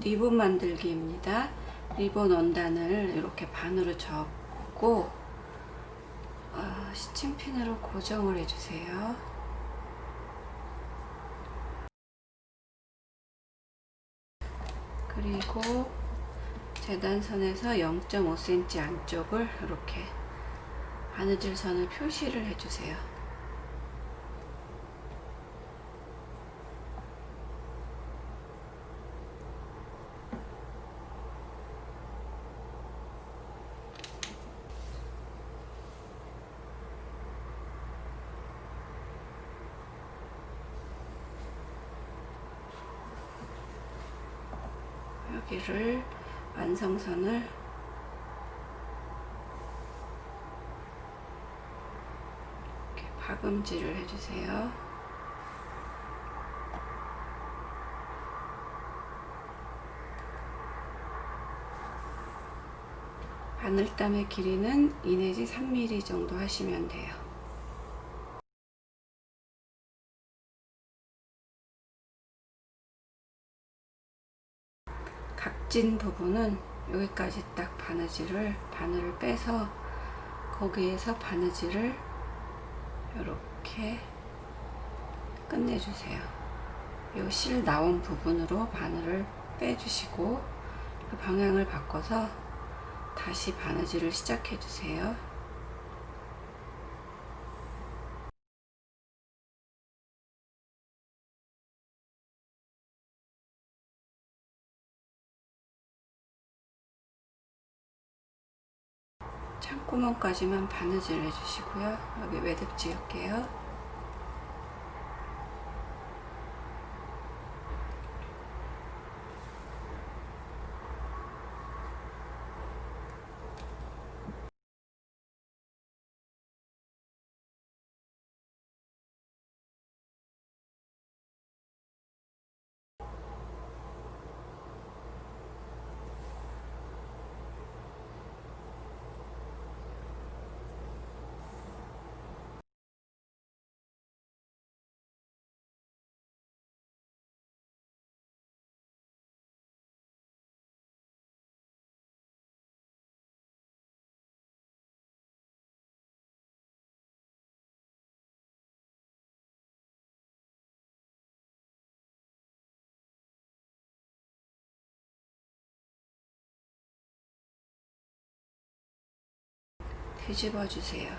리본 만들기입니다. 리본 원단을 이렇게 반으로 접고 어, 스친핀으로 고정을 해주세요. 그리고 재단선에서 0.5cm 안쪽을 이렇게 바느질 선을 표시를 해주세요. 여기를 완성선을 이렇게 박음질을 해주세요. 바늘땀의 길이는 2 내지 3mm 정도 하시면 돼요. 각진 부분은 여기까지 딱 바느질을 바늘을 빼서 거기에서 바느질을 이렇게 끝내주세요. 요 실 나온 부분으로 바늘을 빼주시고 그 방향을 바꿔서 다시 바느질을 시작해 주세요. 창구멍까지만 바느질 해주시고요. 여기 매듭 지을게요. 뒤집어 주세요.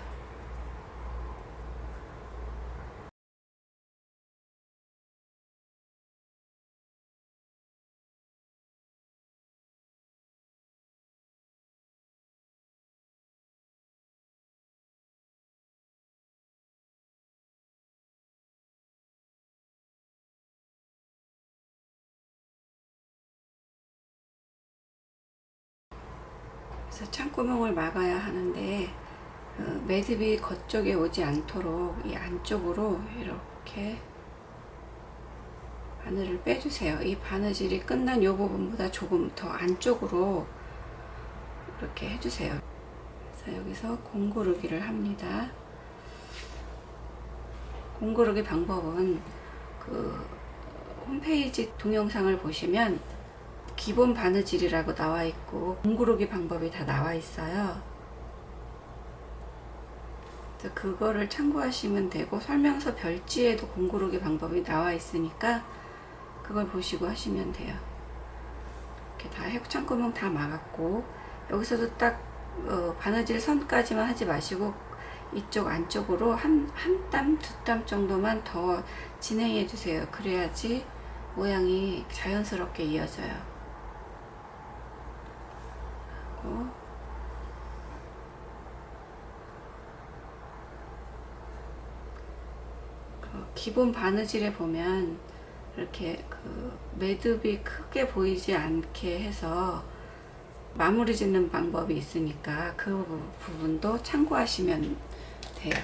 그래서 창구멍을 막아야 하는데 그 매듭이 겉쪽에 오지 않도록 이 안쪽으로 이렇게 바늘을 빼주세요. 이 바느질이 끝난 이 부분보다 조금 더 안쪽으로 이렇게 해주세요. 그래서 여기서 공구르기를 합니다. 공구르기 방법은 그 홈페이지 동영상을 보시면 기본 바느질이라고 나와 있고 공구르기 방법이 다 나와 있어요. 그래서 그거를 참고하시면 되고 설명서 별지에도 공구르기 방법이 나와 있으니까 그걸 보시고 하시면 돼요. 이렇게 다 핵창구멍 다 막았고 여기서도 딱 어, 바느질 선까지만 하지 마시고 이쪽 안쪽으로 한 한 땀 두 땀 정도만 더 진행해 주세요. 그래야지 모양이 자연스럽게 이어져요. 그리고 기본 바느질에 보면 이렇게 그 매듭이 크게 보이지 않게 해서 마무리 짓는 방법이 있으니까 그 부분도 참고하시면 돼요.